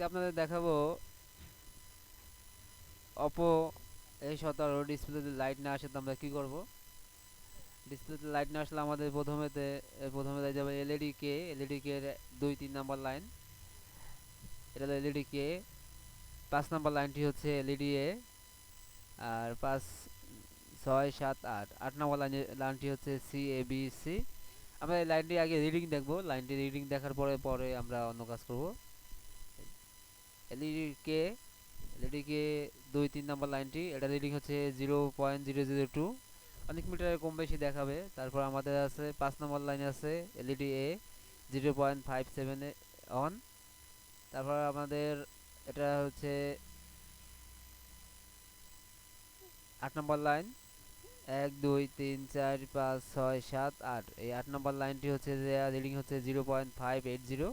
আজকে আপনাদের দেখাবো অপো এই সতেরো ডিসপ্লেতে লাইট না আসে তো আমরা কী করব? ডিসপ্লেতে লাইট না আসলে আমাদের প্রথমেতে প্রথমে দেখা যাবে এলইডি কে এলইডি কে দুই, তিন নাম্বার লাইন এটা হলো এলইডি কে পাঁচ নাম্বার লাইনটি হচ্ছে এলইডি এ আর পাঁচ, ছয়, সাত, আট। আট নম্বর লাইনে লাইনটি হচ্ছে সি এ বি সি আমরা এই লাইনটি আগে রিডিং দেখব। লাইনটি রিডিং দেখার পরে পরে আমরা অন্য কাজ করব। এলইডি কে এলইডি কে দুই তিন নম্বর লাইনটি, এটা রিডিং হচ্ছে zero point zero zero two অনেক মিটারের কম বেশি দেখাবে। তারপর আমাদের আছে, পাঁচ নম্বর লাইন আছে LED A zero point five seven on তারপর আমাদের এটা হচ্ছে আট নম্বর লাইন। এক, দুই, তিন, চার, পাঁচ, ছয়, সাত, আট। এই আট নম্বর লাইনটি হচ্ছে যে রিডিং হচ্ছে zero point five eight zero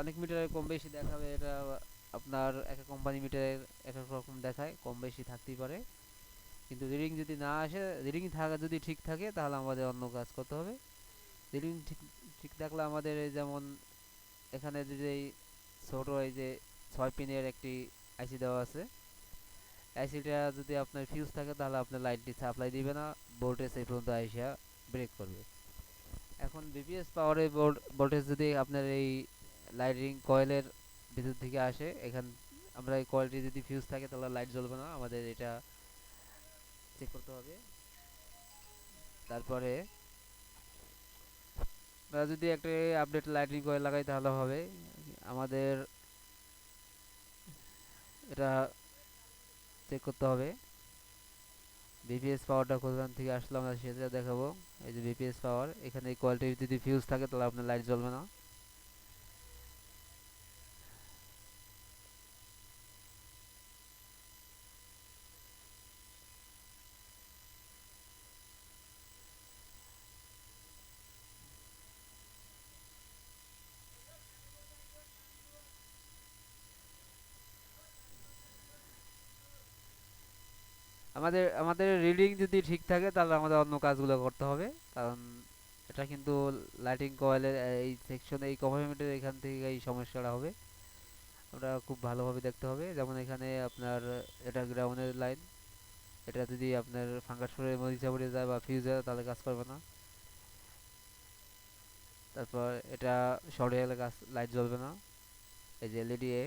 অনেক মিটারের কম বেশি দেখাবে এটা আপনার এক এক কোম্পানি মিটারের এক এক রকম দেখায়, কম বেশি থাকতেই পারে। কিন্তু রিডিং যদি না আসে রিডিং থাকা যদি ঠিক থাকে, তাহলে আমাদের অন্য কাজ করতে হবে। রিডিং ঠিক ঠিক থাকলে আমাদের যেমন এখানে যে ছোট এই যে ছয় পিনের একটি আইসি দেওয়া আছে আইসিটা যদি আপনার ফিউজ থাকে, তাহলে আপনার লাইটটি সাপ্লাই দিবে না ভোল্টেজ এই পর্যন্ত আইসা ব্রেক করবে। এখন বিপিএস পাওয়ারে ভোল্টেজ যদি আপনার এই লাইটিং কয়েলের ভিতর থেকে আসে, এখান, আমরা এই কয়েলটি যদি ফিউজ থাকে তাহলে লাইট জ্বলবে না, আমাদের এটা চেক করতে হবে। তারপরে আমরা যদি একটা আপডেট লাইটিং কয়েল লাগাই তাহলে হবে, আমাদের এটা চেক করতে হবে। বিপিএস পাওয়ারটা কোথান থেকে আসলে আমরা সেটা দেখাবো। এই যে বিপিএস পাওয়ার এখানে এই কয়েলটির যদি ফিউজ থাকে তাহলে আপনার লাইট জ্বলবে না। আমাদের আমাদের রিডিং যদি ঠিক থাকে, তাহলে আমাদের অন্য কাজগুলো করতে হবে। কারণ এটা কিন্তু লাইটিং কয়েলের এই সেকশনে এই কম্পার্টমেন্টের এখান থেকে এই সমস্যাটা হবে। আমরা খুব ভালোভাবে দেখতে হবে। যেমন এখানে আপনার, এটা গ্রাউন্ডের লাইন এটা যদি আপনার পরে মরিচা পড়ে যায় বা ফিউজ হয়, তাহলে কাজ করবে না। তারপর এটা শর্ট হয়ে গেলে কাজ লাইট জ্বলবে না। এই যে এলইডি এ।